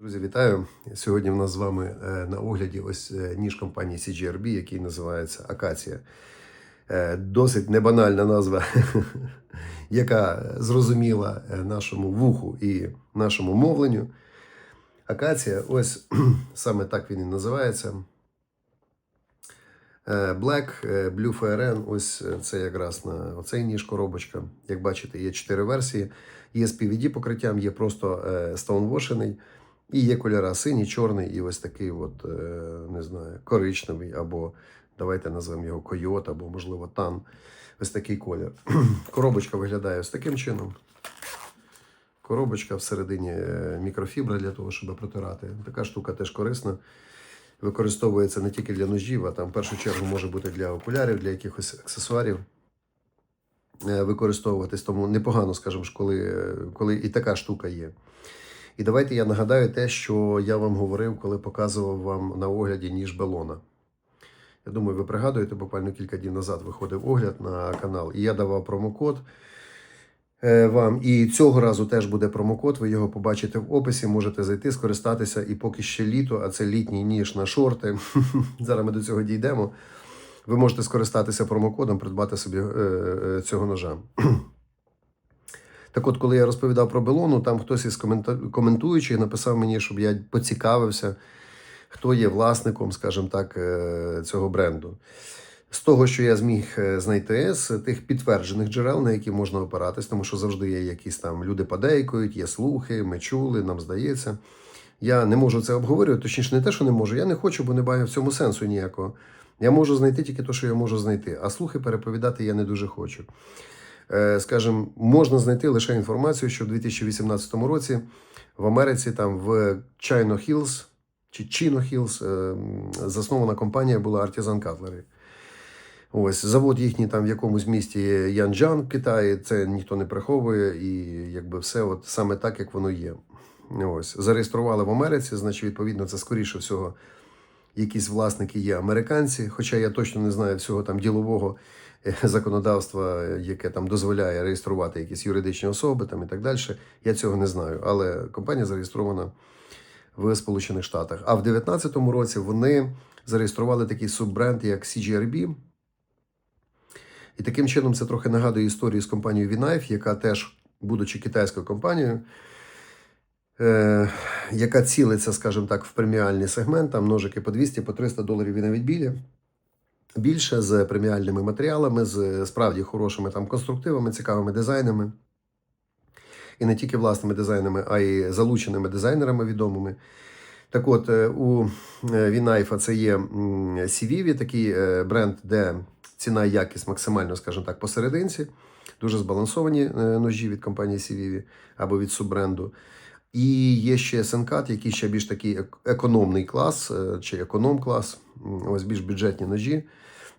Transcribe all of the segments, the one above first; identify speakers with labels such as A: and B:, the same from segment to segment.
A: Друзі, вітаю! Сьогодні в нас з вами е, на огляді ось е, ніж компанії CGRB, який називається Акація. Е, Досить небанальна назва, яка зрозуміла нашому вуху і нашому мовленню. Акація, ось саме так він і називається. Black, Blue FRN, ось це якраз на оцей ніж коробочка. Як бачите, є чотири версії. Є з PVD покриттям, є просто стоунвошений. І є кольора синій, чорний, і ось такий, от, е, не знаю, коричневий, або давайте назвемо його койот, або, можливо, тан. Ось такий колір. Коробочка виглядає ось таким чином. Коробочка всередині е, мікрофібра для того, щоб протирати. Така штука теж корисна. Використовується не тільки для ножів, а там в першу чергу може бути для окулярів, для якихось аксесуарів е, використовуватись. Тому непогано, скажімо, коли, коли і така штука є. І давайте я нагадаю те, що я вам говорив, коли показував вам на огляді ніж Белона. Я думаю, ви пригадуєте, буквально кілька днів назад виходив огляд на канал, і я давав промокод е, вам. І цього разу теж буде промокод. Ви його побачите в описі, можете зайти, скористатися. І поки ще літо, а це літній ніж на шорти. Зараз ми до цього дійдемо. Ви можете скористатися промокодом, придбати собі е, е, цього ножа. Так от, коли я розповідав про Белону, там хтось із коментуючих написав мені, щоб я поцікавився, хто є власником, скажімо так, е, цього бренду. З того, що я зміг е, знайти, з тих підтверджених джерел, на які можна опиратись, тому що завжди є якісь там люди подейкують, є слухи, ми чули, нам здається. Я не можу це обговорювати, точніше, не те, що не можу. Я не хочу, бо не бачу в цьому сенсу ніякого. Я можу знайти тільки те, що я можу знайти, а слухи переповідати я не дуже хочу. Е, скажімо, можна знайти лише інформацію, що в 2018 році в Америці, там в Chino Hills чи Chino Hills, е, заснована компанія була Artisan Cutlery. Ось завод їхній там в якомусь місті Янджан в Китаї. Це ніхто не приховує, і якби все от саме так, як воно є. Ось зареєстрували в Америці, значить, відповідно, це скоріше всього. Якісь власники є американці, хоча я точно не знаю всього там ділового законодавства, яке там дозволяє реєструвати якісь юридичні особи там і так далі. Я цього не знаю. Але компанія зареєстрована в Сполучених Штатах. А в 2019 році вони зареєстрували такий суббренд, як CGRB. І таким чином це трохи нагадує історію з компанією V-Knife, яка теж, будучи китайською компанією, е, яка цілиться, скажімо так, в преміальний сегмент, там ножики по 200, по 300 доларів і навіть біля. Більше з преміальними матеріалами, з справді хорошими там конструктивами, цікавими дизайнами. І не тільки власними дизайнами, а й залученими дизайнерами відомими. Так от, е, у Вінайфа це є CVV, такий е, бренд, де ціна і якість максимально, скажімо так, посерединці. Дуже збалансовані е, ножі від компанії CVV або від суббренду. І є ще Сенкат, який ще більш такий економний клас е, чи економ-клас, ось більш бюджетні ножі.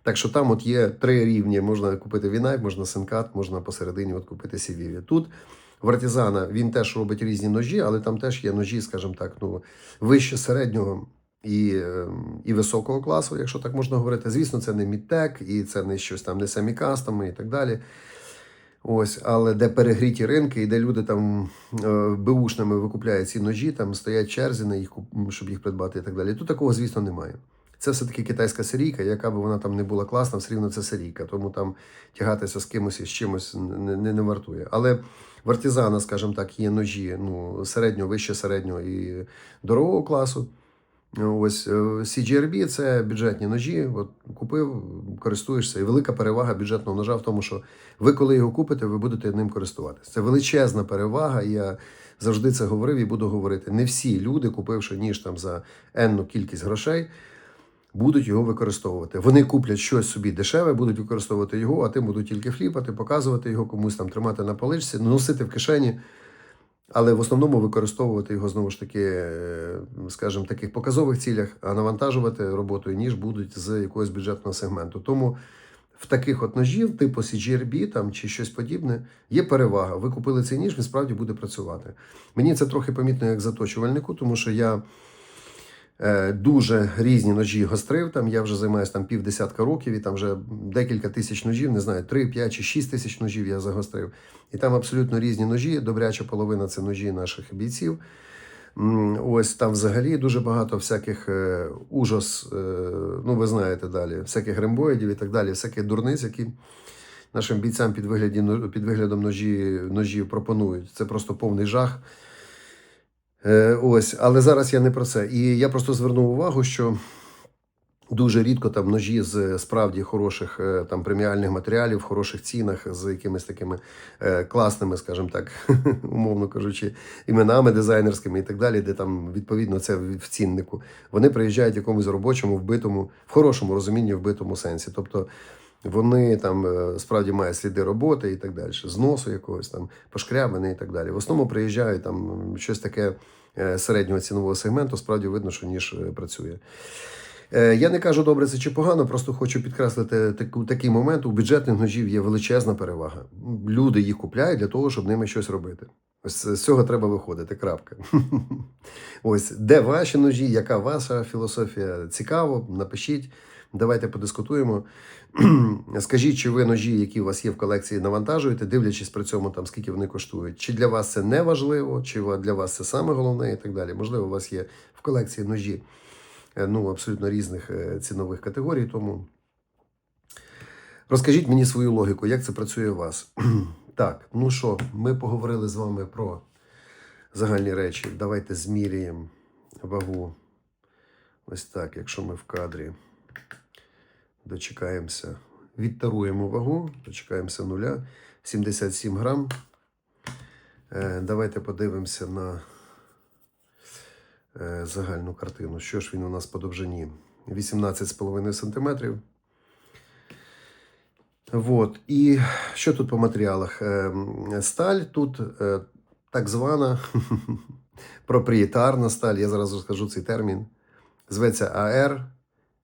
A: Так що там от є три рівні: можна купити Вінайф, можна Сенкат, можна посередині от купити CVV. Тут в Артизана він теж робить різні ножі, але там теж є ножі, скажімо так, ну, вище середнього і, е, і високого класу, якщо так можна говорити. Звісно, це не мідтек, і це не щось там не семікастами і так далі. Ось, але де перегріті ринки, і де люди там е, беушними викупляють ці ножі, там стоять черзі на їх, щоб їх придбати і так далі. Тут такого, звісно, немає. Це все-таки китайська серійка, яка б вона там не була класна, все рівно це серійка. Тому там тягатися з кимось і з чимось не, не, не вартує. Але в артизана, скажімо так, є ножі ну, середнього, вище середнього і дорогого класу. Ось е, CGRB – це бюджетні ножі. От купив, користуєшся. І велика перевага бюджетного ножа в тому, що ви, коли його купите, ви будете ним користуватися. Це величезна перевага. Я завжди це говорив і буду говорити. Не всі люди, купивши ніж там за енну кількість грошей, будуть його використовувати. Вони куплять щось собі дешеве, будуть використовувати його, а тим будуть тільки фліпати, показувати його комусь там тримати на поличці, носити в кишені. Але в основному використовувати його знову ж таки, е, скажімо, в таких показових цілях, а навантажувати роботою ніж будуть з якогось бюджетного сегменту. Тому в таких от ножів, типу CGRB там, чи щось подібне, є перевага. Ви купили цей ніж, він справді буде працювати. Мені це трохи помітно як заточувальнику, тому що я дуже різні ножі гострив. Там я вже займаюся там півдесятка років, і там вже декілька тисяч ножів, не знаю, 3, 5 чи 6 тисяч ножів я загострив. І там абсолютно різні ножі. Добряча половина це ножі наших бійців. Ось там взагалі дуже багато всяких е, ужас, е, ну ви знаєте далі, всяких рембоїдів і так далі, всяких дурниць, які нашим бійцям під, вигляді, під виглядом ножі, ножів пропонують. Це просто повний жах. Е, ось, але зараз я не про це. І я просто звернув увагу, що дуже рідко там ножі з справді хороших е, там преміальних матеріалів, хороших цінах, з якимись такими е, класними, скажімо так, умовно кажучи, іменами дизайнерськими і так далі, де там відповідно це в ціннику. Вони приїжджають в якомусь робочому, вбитому, в хорошому розумінні, вбитому сенсі. Тобто вони там е, справді мають сліди роботи і так далі, зносу якогось там, пошкрябини і так далі. В основному приїжджають там щось таке е, середнього цінового сегменту, справді видно, що ніж е, працює. Я не кажу добре це чи погано, просто хочу підкреслити таку, такий момент. У бюджетних ножів є величезна перевага. Люди їх купляють для того, щоб ними щось робити. Ось з цього треба виходити. Крапка. Ось де ваші ножі, яка ваша філософія? Цікаво, напишіть. Давайте подискутуємо. Скажіть, чи ви ножі, які у вас є в колекції, навантажуєте, дивлячись при цьому, там скільки вони коштують. Чи для вас це не важливо, чи для вас це саме головне і так далі. Можливо, у вас є в колекції ножі е, ну, абсолютно різних е, цінових категорій. Тому розкажіть мені свою логіку, як це працює у вас. так, ну що, ми поговорили з вами про загальні речі. Давайте зміряємо вагу. Ось так, якщо ми в кадрі дочекаємося, відтаруємо вагу, дочекаємося нуля, 77 грам. Е, Давайте подивимося на е, загальну картину. Що ж він у нас по довжині? 18,5 см. Вот. І що тут по матеріалах? Е, Сталь тут так звана проприєтарна сталь. Я зараз розкажу цей термін. Зветься АР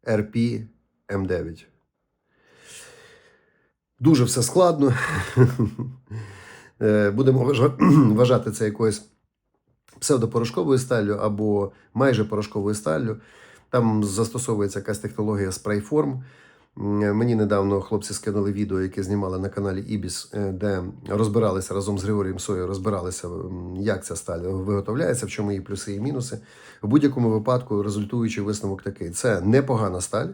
A: РП М9. Дуже все складно. Е, Будемо вважати це якоюсь псевдопорошковою сталлю або майже порошковою сталлю. Там застосовується якась технологія спрайформ. Мені недавно хлопці скинули відео, яке знімали на каналі Ібіс, е, де розбиралися разом з Григорієм Сою, розбиралися, як ця сталь виготовляється, в чому її плюси і мінуси. В будь-якому випадку результуючий висновок такий: це непогана сталь.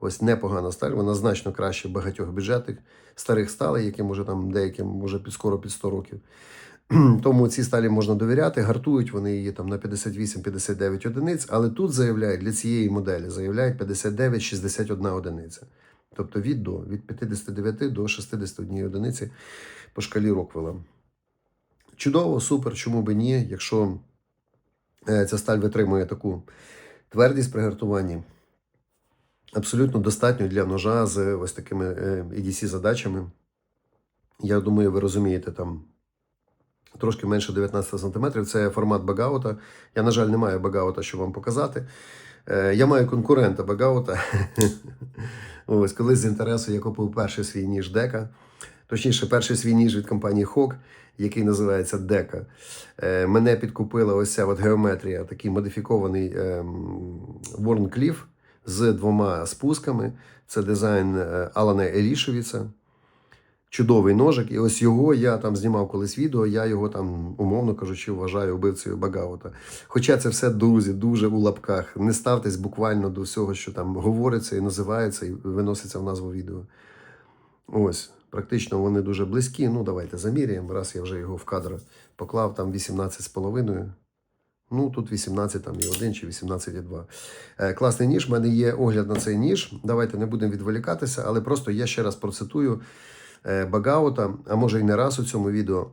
A: Ось непогана сталь, вона значно краще багатьох бюджетних старих сталей, яким уже там деяким може під скоро під 100 років. Тому ці сталі можна довіряти, гартують вони її там на 58-59 одиниць, але тут заявляють для цієї моделі заявляють 59-61 одиниця. Тобто від до від 59 до 61 одиниці по шкалі Роквелла. Чудово, супер, чому би ні, якщо е, ця сталь витримує таку твердість при гартуванні. Абсолютно достатньо для ножа з ось такими е, EDC-задачами. Я думаю, ви розумієте, там трошки менше 19 см. Це формат багаута. Я, на жаль, не маю багаута, щоб вам показати. Е, Я маю конкурента багаута. Ось колись з інтересу я купив перший свій ніж Дека. Точніше, перший свій ніж від компанії Hawk, який називається Дека. Е, Мене підкупила ось ця от геометрія, такий модифікований ем, Warncliffe з двома спусками. Це дизайн е, Алана Елішевіца. Чудовий ножик. І ось його я там знімав колись відео, я його там, умовно кажучи, вважаю вбивцею Багаута. Хоча це все, друзі, дуже у лапках. Не ставтесь буквально до всього, що там говориться і називається, і виноситься в назву відео. Ось, практично вони дуже близькі. Ну, давайте заміряємо. Раз я вже його в кадр поклав, там 18,5. Ну, тут 18 там і 1 чи 18,2. Е, класний ніж. У мене є огляд на цей ніж. Давайте не будемо відволікатися, але просто я ще раз процитую е, Багаута, а може і не раз у цьому відео,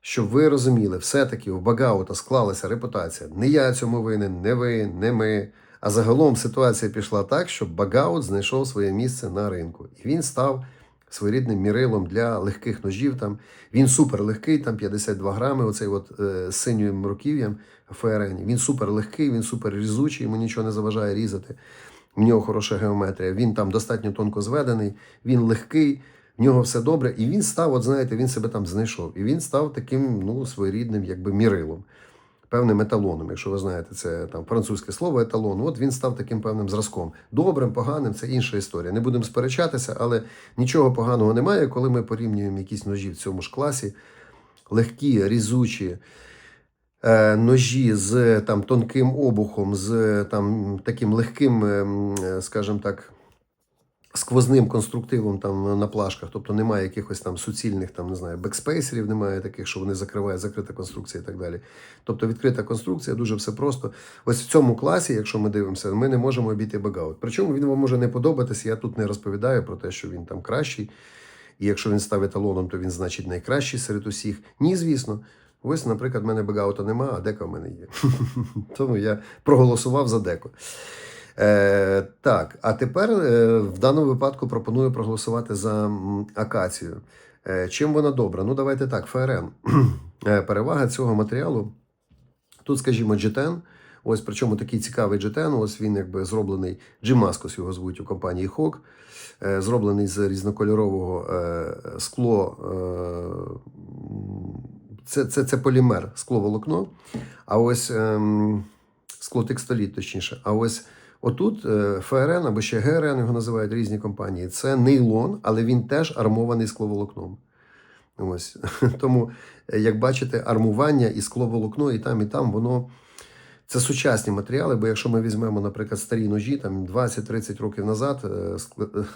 A: щоб ви розуміли, все-таки у Багаута склалася репутація. Не я цьому винен, не ви, не ми. А загалом ситуація пішла так, що Багаут знайшов своє місце на ринку. І він став своєрідним мірилом для легких ножів. Там. Він супер легкий, там 52 грами, оцей от, е, синім руків'ям ФРН. Він супер легкий, він супер різучий, йому нічого не заважає різати. В нього хороша геометрія. Він там достатньо тонко зведений, він легкий, в нього все добре. І він став, от знаєте, він себе там знайшов. І він став таким ну, своєрідним якби мірилом, певним еталоном. Якщо ви знаєте, це там французьке слово еталон. От він став таким певним зразком. Добрим, поганим це інша історія. Не будемо сперечатися, але нічого поганого немає, коли ми порівнюємо якісь ножі в цьому ж класі, легкі, різучі. е, ножі з там тонким обухом, з там таким легким, ем, е, скажімо так, сквозним конструктивом там на плашках, тобто немає якихось там суцільних там, не знаю, бекспейсерів, немає таких, що вони закривають, закрита конструкція і так далі. Тобто відкрита конструкція, дуже все просто. Ось в цьому класі, якщо ми дивимося, ми не можемо обійти бегаут. Причому він вам може не подобатися. Я тут не розповідаю про те, що він там кращий. І якщо він став еталоном, то він значить найкращий серед усіх. Ні, звісно. Ось, наприклад, в мене бегаута нема, а дека в мене є. Тому я проголосував за деко. Е, так, а тепер е, в даному випадку пропоную проголосувати за акацію. Е, чим вона добра? Ну, давайте так, ФРН. Е, перевага цього матеріалу. Тут, скажімо, джетен. Ось причому такий цікавий джетен. Ось він якби зроблений. Джимаскос його звуть у компанії Хок. Е, зроблений з різнокольорового е, скло. Е, це, це, це полімер, скловолокно. А ось ем, склотекстоліт, точніше. А ось отут е, ФРН або ще ГРН його називають різні компанії. Це нейлон, але він теж армований скловолокном. Ось. Тому, е, як бачите, армування і скловолокно, і там, і там, воно. Це сучасні матеріали, бо якщо ми візьмемо, наприклад, старі ножі, там 20-30 років назад, е,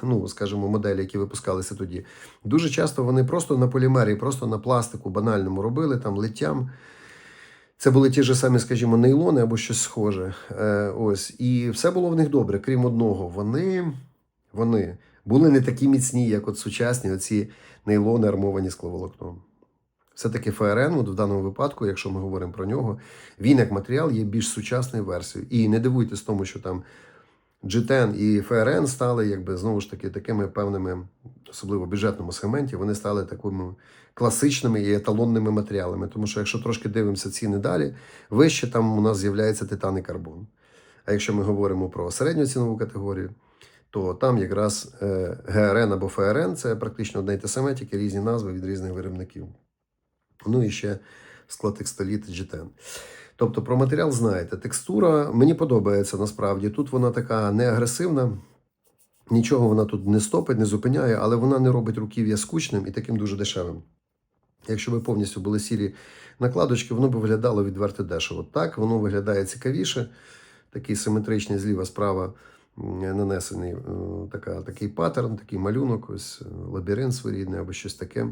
A: ну, скажімо, моделі, які випускалися тоді, дуже часто вони просто на полімері, просто на пластику банальному робили там литтям. Це були ті ж самі, скажімо, нейлони або щось схоже. Е, ось. І все було в них добре, крім одного. Вони, вони були не такі міцні, як от сучасні оці нейлони, армовані скловолокном. Все-таки ФРН, от в даному випадку, якщо ми говоримо про нього, він як матеріал є більш сучасною версією. І не дивуйтесь тому, що там G10 і ФРН стали, якби знову ж таки, такими певними, особливо бюджетному сегменті, вони стали такими класичними і еталонними матеріалами. Тому що якщо трошки дивимося ціни далі, вище там у нас з'являється титан і карбон. А якщо ми говоримо про середню цінову категорію, то там якраз е, ГРН або ФРН це практично одне й те саме, тільки різні назви від різних виробників. Ну і ще склотекстоліт G10. Тобто про матеріал знаєте. Текстура мені подобається насправді. Тут вона така не агресивна, нічого вона тут не стопить, не зупиняє, але вона не робить руків'я скучним і таким дуже дешевим. Якщо би повністю були сірі накладочки, воно б виглядало відверто дешево. Так, воно виглядає цікавіше, такий симетричний зліва справа нанесений е, така, такий паттерн, такий малюнок, ось е, лабіринт своєрідний або щось таке.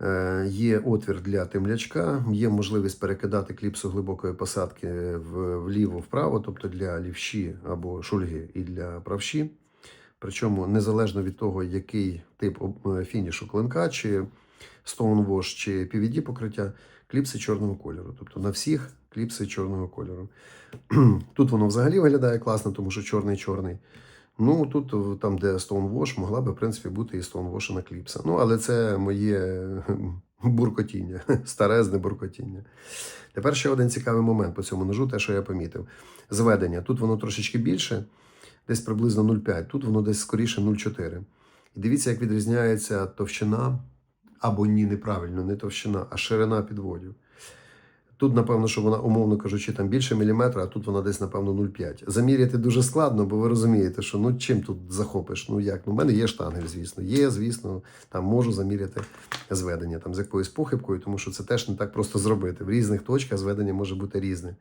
A: Е, Є отвір для темлячка, є можливість перекидати кліпсу глибокої посадки вліво-вправо, тобто для лівші або шульги і для правші. Причому незалежно від того, який тип фінішу клинка, чи Stonewash, чи PVD покриття, кліпси чорного кольору. Тобто на всіх кліпси чорного кольору. Тут воно взагалі виглядає класно, тому що чорний-чорний. Ну, тут, там, де Stonewash, могла би, в принципі, бути і Stonewash кліпса. Ну, але це моє буркотіння, старезне буркотіння. Тепер ще один цікавий момент по цьому ножу, те, що я помітив. Зведення. Тут воно трошечки більше, десь приблизно 0,5, тут воно десь скоріше 0,4. І дивіться, як відрізняється товщина, або ні, неправильно, не товщина, а ширина підводів. Тут, напевно, що вона, умовно кажучи, там більше міліметра, а тут вона десь, напевно, 0,5. Заміряти дуже складно, бо ви розумієте, що ну чим тут захопиш? Ну як? Ну, в мене є штангель, звісно. Є, звісно, там можу заміряти зведення там, з якоюсь похибкою, тому що це теж не так просто зробити. В різних точках зведення може бути різне.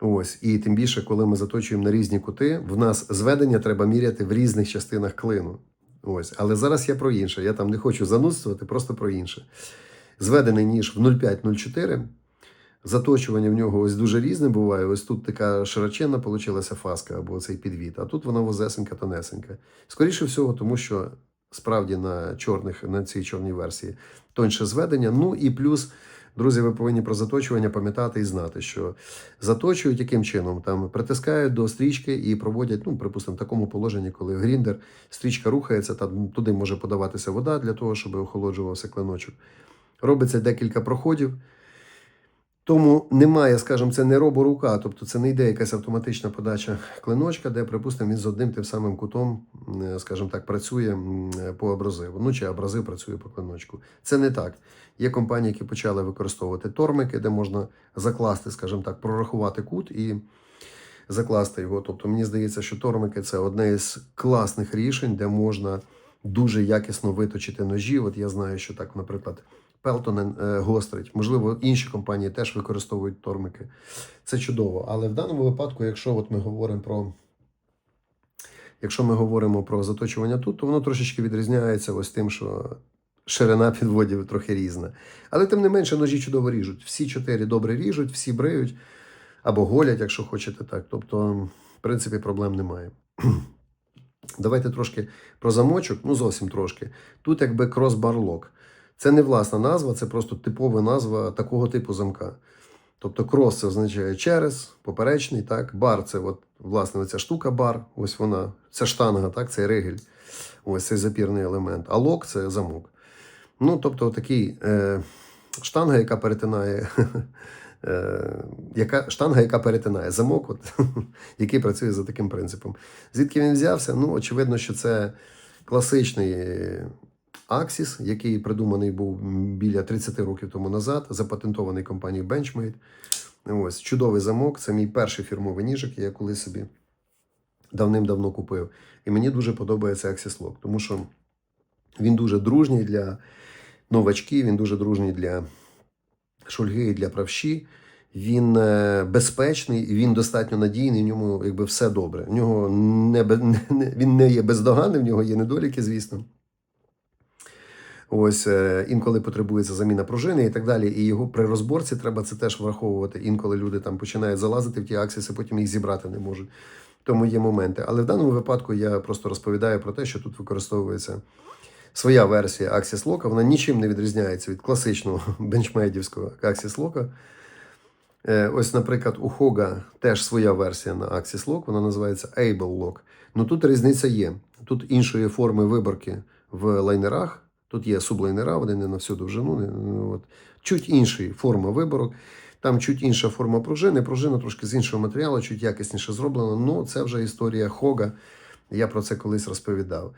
A: Ось, і тим більше, коли ми заточуємо на різні кути, в нас зведення треба міряти в різних частинах клину. Ось, але зараз я про інше. Я там не хочу занудствувати, просто про інше. Зведений ніж в 0,5-0,4. Заточування в нього ось дуже різне буває. Ось тут така широченна получилася фаска або цей підвід, а тут вона возесенька тонесенька. Скоріше всього, тому що справді на чорних, на цій чорній версії тоньше зведення. Ну і плюс, друзі, ви повинні про заточування пам'ятати і знати, що заточують яким чином там притискають до стрічки і проводять, ну, припустимо, в такому положенні, коли гріндер, стрічка рухається, там туди може подаватися вода для того, щоб охолоджувався клиночок. Робиться декілька проходів. Тому немає, скажімо, це не роборука, тобто це не йде якась автоматична подача клиночка, де, припустимо, він з одним тим самим кутом, е, скажімо так, працює по абразиву. Ну чи абразив працює по клиночку. Це не так. Є компанії, які почали використовувати тормики, де можна закласти, скажімо так, прорахувати кут і закласти його. Тобто, мені здається, що тормики це одне із класних рішень, де можна дуже якісно виточити ножі. От я знаю, що так, наприклад, Pelton е, гострить. Можливо, інші компанії теж використовують тормики. Це чудово. Але в даному випадку, якщо от ми говоримо про. Якщо ми говоримо про заточування тут, то воно трошечки відрізняється ось тим, що ширина підводів трохи різна. Але тим не менше ножі чудово ріжуть. Всі чотири добре ріжуть, всі бриють або голять, якщо хочете так. Тобто, в принципі, проблем немає. Давайте трошки про замочок, ну зовсім трошки. Тут якби крос-барлок. Це не власна назва, це просто типова назва такого типу замка. Тобто крос це означає через, поперечний, так, бар це от, власне оця штука бар, ось вона, це штанга, так, це ригель, ось цей запірний елемент. А лок це замок. Ну, тобто, такий е, штанга, яка перетинає. Е, яка штанга, яка перетинає замок, от, який працює за таким принципом. Звідки він взявся? Ну, очевидно, що це класичний Axis, який придуманий був біля 30 років тому назад, запатентований компанією Benchmade. Ось чудовий замок. Це мій перший фірмовий ніжик, я колись собі давним-давно купив. І мені дуже подобається Axis Lock, тому що він дуже дружній для новачків, він дуже дружній для шульги і для правші. Він е, безпечний, він достатньо надійний. В ньому якби все добре. В нього не, не він не є бездоганним, в нього є недоліки, звісно. Ось е, інколи потребується заміна пружини і так далі. І його при розборці треба це теж враховувати. Інколи люди там починають залазити в ті аксіси, потім їх зібрати не можуть. Тому є моменти. Але в даному випадку я просто розповідаю про те, що тут використовується своя версія Axis Lock. Вона нічим не відрізняється від класичного бенчмейдівського Axis Lock. Е, Ось, наприклад, у Хога теж своя версія на Axis Lock, вона називається Able Lock. Ну тут різниця є. Тут іншої форми виборки в лайнерах. Тут є сублайнера, вони не на всю довжину. ну, От. Чуть інший форма виборок. Там чуть інша форма пружини. Пружина трошки з іншого матеріалу, чуть якісніше зроблена. Ну, це вже історія Хога. Я про це колись розповідав.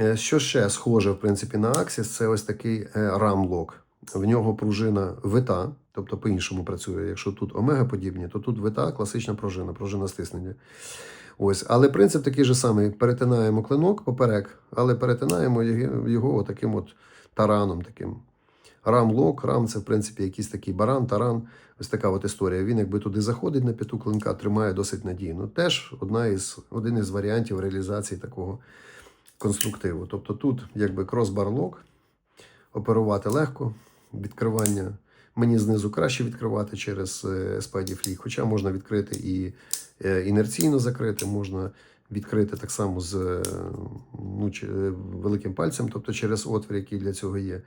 A: Е, Що ще схоже, в принципі, на Axis, це ось такий рамлок. В нього пружина вита, тобто по-іншому працює. Якщо тут омега подібні, то тут вита, класична пружина, пружина стиснення. Ось, але принцип такий же самий: перетинаємо клинок поперек, але перетинаємо його, отаким от тараном. таким. Рам-лок, рам це в принципі якийсь такий баран, таран. Ось така от історія. Він якби туди заходить на п'яту клинка, тримає досить надійно. Теж одна із, один із варіантів реалізації такого конструктиву. Тобто тут якби крос-барлок, оперувати легко, відкривання. Мені знизу краще відкривати через е, Spidey Flick, хоча можна відкрити і е, інерційно закрити, можна відкрити так само з е, ну, е, великим пальцем, тобто через отвір, який для цього є.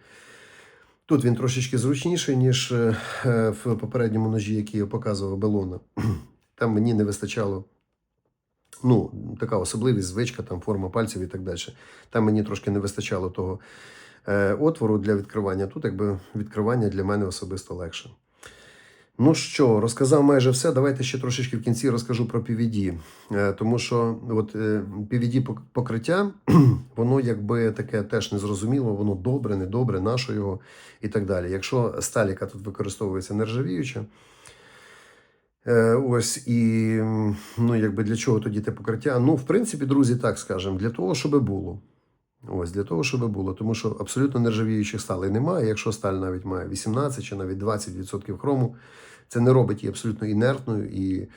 A: Тут він трошечки зручніший, ніж е, е, в попередньому ножі, який я показував Белона. Там мені не вистачало. Ну, така особливість, звичка, там форма пальців і так далі. Там мені трошки не вистачало того е, отвору для відкривання. Тут, якби відкривання для мене особисто легше. Ну що, розказав майже все. Давайте ще трошечки в кінці розкажу про PVD. Е, тому що от, е, PVD покриття, воно якби таке теж незрозуміло, воно добре, недобре, на що його і так далі. Якщо сталь, яка тут використовується нержавіюча, Е, ось і ну, якби для чого тоді те покриття? Ну, в принципі, друзі, так скажемо, для того, щоб було. Ось для того, щоб було. Тому що абсолютно нержавіючих сталей немає. Якщо сталь навіть має 18 чи навіть 20% хрому, це не робить її абсолютно інертною і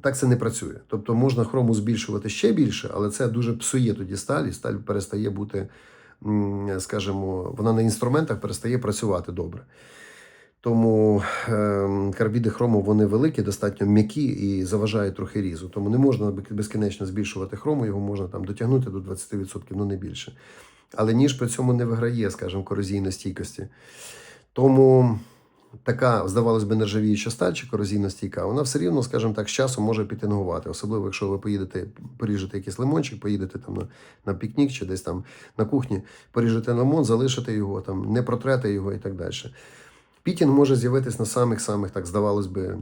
A: так це не працює. Тобто можна хрому збільшувати ще більше, але це дуже псує тоді сталь, і сталь перестає бути, скажімо, вона на інструментах перестає працювати добре. Тому е, карбіди хрому вони великі, достатньо м'які і заважають трохи різу. Тому не можна безкінечно збільшувати хрому, його можна там дотягнути до 20%, ну не більше. Але ніж при цьому не виграє, скажімо, корозійної стійкості. Тому така, здавалось би, нержавіюча сталь чи корозійна стійка, вона все рівно, скажімо так, з часом може підтингувати. Особливо, якщо ви поїдете, поріжете якийсь лимончик, поїдете там на, на пікнік чи десь там на кухні, поріжете лимон, залишите його, там, не протрете його і так далі. Пітінг може з'явитись на самих-самих, так здавалось би,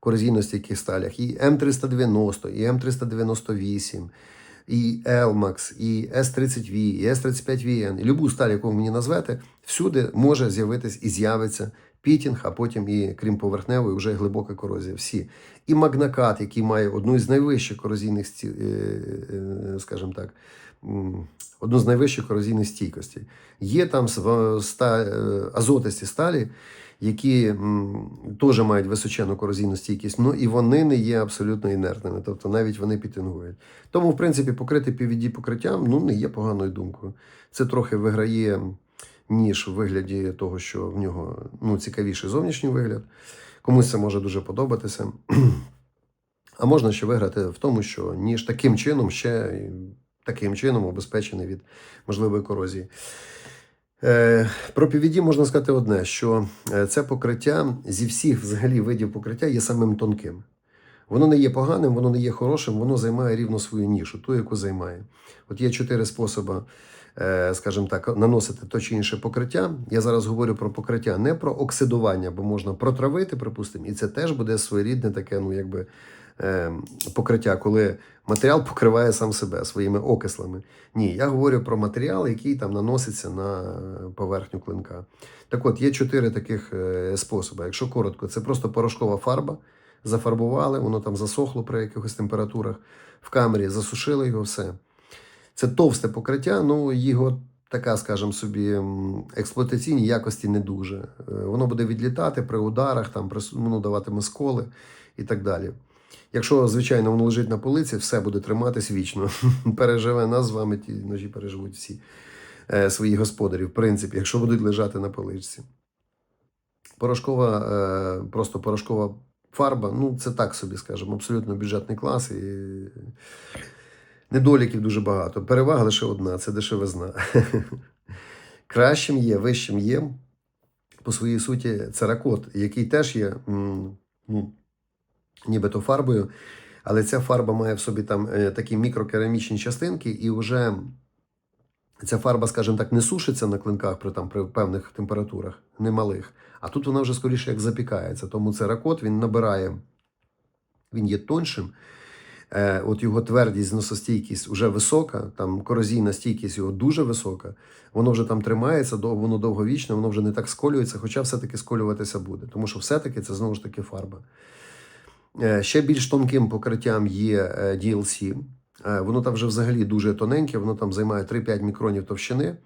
A: корозійно-стійких сталях. І М390, і М398, і Elmax, і S30V, і S35VN, і любу сталь, яку ви мені назвете, всюди може з'явитись і з'явиться пітінг, а потім і крім поверхневої, вже глибока корозія. Всі. І магнакат, який має одну з найвищих корозійних сті, е, е, скажімо так, одну з найвищих корозійних стійкостей. Є там е, азотисті сталі, які теж мають височену корозійну стійкість, ну і вони не є абсолютно інертними, тобто навіть вони пітингують. Тому, в принципі, покрити PVD покриттям ну, не є поганою думкою. Це трохи виграє ніж у вигляді того, що в нього ну, цікавіший зовнішній вигляд. Комусь це може дуже подобатися. А можна ще виграти в тому, що ніж таким чином ще таким чином обезпечений від можливої корозії. Е, Про PVD можна сказати одне: що е, це покриття зі всіх взагалі видів покриття є самим тонким. Воно не є поганим, воно не є хорошим, воно займає рівно свою нішу, ту, яку займає. От є чотири способи, е, скажімо так, наносити то чи інше покриття. Я зараз говорю про покриття, не про оксидування, бо можна протравити, припустимо, і це теж буде своєрідне таке, ну якби покриття, коли матеріал покриває сам себе своїми окислами. Ні, я говорю про матеріал, який там наноситься на поверхню клинка. Так от, є чотири таких е, способи. Якщо коротко, це просто порошкова фарба. Зафарбували, воно там засохло при якихось температурах в камері, засушили його все. Це товсте покриття, ну його така, скажімо собі, експлуатаційні якості не дуже. Е, Воно буде відлітати при ударах, там воно даватиме сколи і так далі. Якщо, звичайно, воно лежить на полиці, все буде триматись вічно. Переживе нас з вами, ті ножі переживуть всі е, свої господарі, в принципі, якщо будуть лежати на поличці. Порошкова, е, просто порошкова фарба, ну це так собі, скажемо, абсолютно бюджетний клас і недоліків дуже багато. Перевага лише одна це дешевизна. Кращим є, вищим є по своїй суті церакот, який теж є ну, нібито фарбою, але ця фарба має в собі там е, такі мікрокерамічні частинки, і вже ця фарба, скажімо так, не сушиться на клинках при, там, при певних температурах, немалих. А тут вона вже скоріше як запікається. Тому церакот він набирає, він є тоншим. Е, от його твердість, зносостійкість вже висока, там корозійна стійкість його дуже висока. Воно вже там тримається, воно довговічне, воно вже не так сколюється, хоча все-таки сколюватися буде. Тому що все-таки це знову ж таки фарба. Е, Ще більш тонким покриттям є е, DLC. Е, Воно там вже взагалі дуже тоненьке, воно там займає 3-5 мікронів товщини.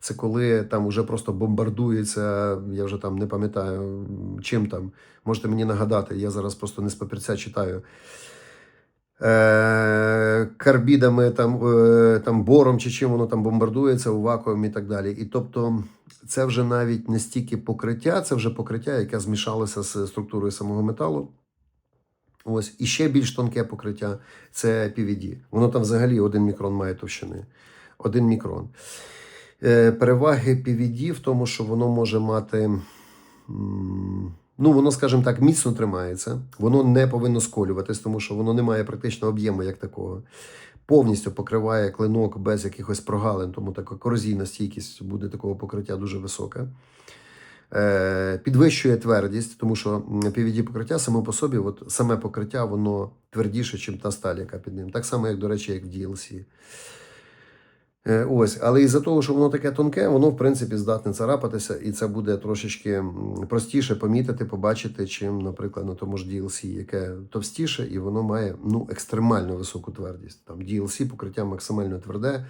A: Це коли там вже просто бомбардується, я вже там не пам'ятаю, чим там. Можете мені нагадати, я зараз просто не з папірця читаю. Карбідами, там, там бором чи чим воно там бомбардується у вакуумі і так далі. І тобто це вже навіть не стільки покриття, це вже покриття, яке змішалося з структурою самого металу. Ось, і ще більш тонке покриття це PVD. Воно там взагалі один мікрон має товщини. Один мікрон. Е, переваги PVD в тому, що воно може мати. Ну, воно, скажімо так, міцно тримається, воно не повинно сколюватись, тому що воно не має практично об'єму як такого. Повністю покриває клинок без якихось прогалин, тому така корозійна стійкість буде такого покриття дуже висока. Е, підвищує твердість, тому що PVD покриття само по собі, от саме покриття, воно твердіше, ніж та сталь, яка під ним. Так само, як, до речі, як в DLC. Е, Ось, але із-за того, що воно таке тонке, воно в принципі здатне царапатися, і це буде трошечки простіше помітити, побачити, чим, наприклад, на тому ж DLC, яке товстіше, і воно має ну, екстремально високу твердість. Там DLC покриття максимально тверде,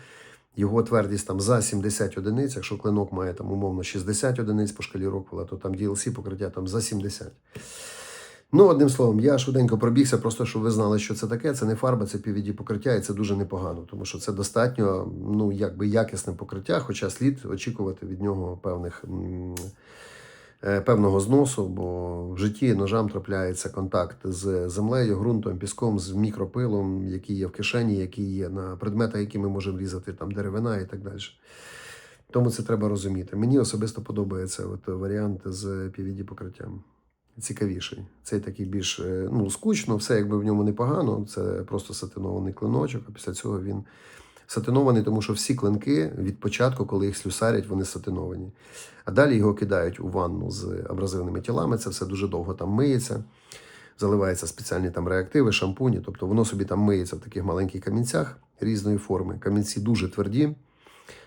A: його твердість там за 70 одиниць. Якщо клинок має там умовно 60 одиниць по шкалі Роквелла, то там DLC покриття там за 70. Ну, одним словом, я швиденько пробігся, просто щоб ви знали, що це таке. Це не фарба, це PVD покриття, і це дуже непогано, тому що це достатньо ну, якби якісне покриття, хоча слід очікувати від нього певних, певного зносу, бо в житті ножам трапляється контакт з землею, ґрунтом, піском, з мікропилом, який є в кишені, який є на предметах, які ми можемо різати, там деревина і так далі. Тому це треба розуміти. Мені особисто подобається от варіант з PVD покриттям цікавіший. Цей такий більш е, ну, скучно, все якби в ньому непогано. Це просто сатинований клиночок, а після цього він сатинований, тому що всі клинки від початку, коли їх слюсарять, вони сатиновані. А далі його кидають у ванну з абразивними тілами. Це все дуже довго там миється. Заливаються спеціальні там реактиви, шампуні. Тобто воно собі там миється в таких маленьких камінцях різної форми. Камінці дуже тверді.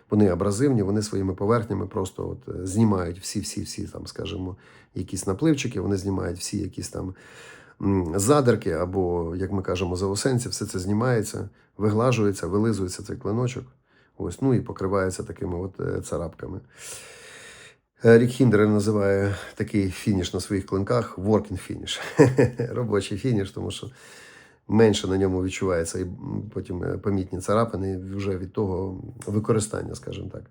A: вони абразивні, вони своїми поверхнями просто от е, знімають всі-всі-всі, там, скажімо, якісь напливчики, вони знімають всі якісь там задерки, або, як ми кажемо, заосенці, все це знімається, виглажується, вилизується цей клиночок. Ось, ну і покривається такими от е, царапками. Е, Рік Хіндер називає такий фініш на своїх клинках working finish. Робочий фініш, тому що менше на ньому відчувається і потім е, помітні царапини вже від того використання, скажімо так.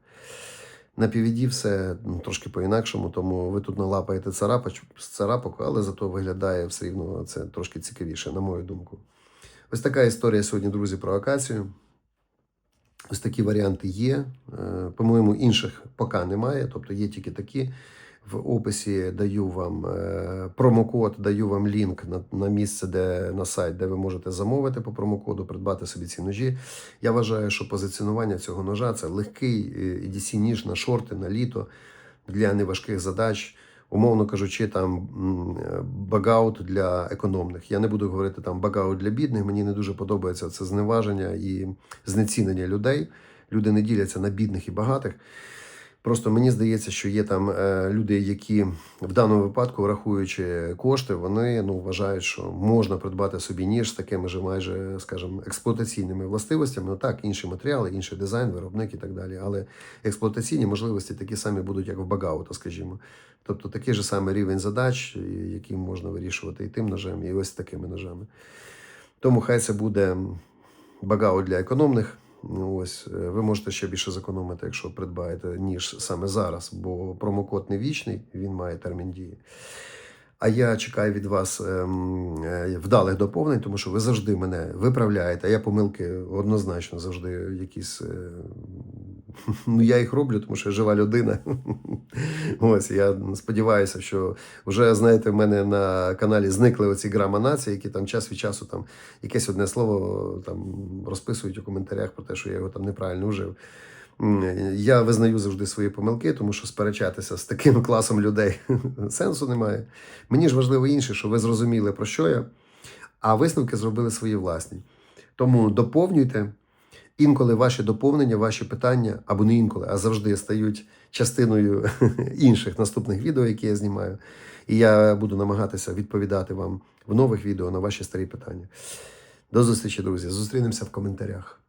A: На півіді все ну, трошки по-інакшому, тому ви тут налапаєте царапач, царапок, але зато виглядає все рівно це трошки цікавіше, на мою думку. Ось така історія сьогодні, друзі, про акацію. Ось такі варіанти є. Е, По-моєму, інших поки немає, тобто є тільки такі. В описі даю вам е, промокод, даю вам лінк на, на місце, де на сайт, де ви можете замовити по промокоду, придбати собі ці ножі. Я вважаю, що позиціонування цього ножа це легкий е, EDC ніж на шорти, на літо для неважких задач. Умовно кажучи, там багаут для економних. Я не буду говорити там багаут для бідних. Мені не дуже подобається це зневаження і знецінення людей. Люди не діляться на бідних і багатих. Просто мені здається, що є там е, люди, які в даному випадку, врахуючи кошти, вони ну вважають, що можна придбати собі ніж з такими ж майже, скажімо, експлуатаційними властивостями. Ну так, інші матеріали, інший дизайн, виробник і так далі. Але експлуатаційні можливості такі самі будуть, як в багаута, скажімо. Тобто такий же самий рівень задач, які можна вирішувати і тим ножем, і ось такими ножами. Тому хай це буде багаут для економних. Ось е, ви можете ще більше зекономити, якщо придбаєте ніж саме зараз, бо промокод не вічний, він має термін дії. А я чекаю від вас ем, е, вдалих доповнень, тому що ви завжди мене виправляєте. А я помилки однозначно завжди якісь. е, Ну, я їх роблю, тому що я жива людина. Ось я сподіваюся, що вже знаєте, в мене на каналі зникли оці грама нації, які там час від часу там якесь одне слово там розписують у коментарях про те, що я його там неправильно вжив. Я визнаю завжди свої помилки, тому що сперечатися з таким класом людей сенсу немає. Мені ж важливо інше, що ви зрозуміли, про що я, а висновки зробили свої власні. Тому доповнюйте. Інколи ваші доповнення, ваші питання, або не інколи, а завжди стають частиною інших наступних відео, які я знімаю. І я буду намагатися відповідати вам в нових відео на ваші старі питання. До зустрічі, друзі. Зустрінемося в коментарях.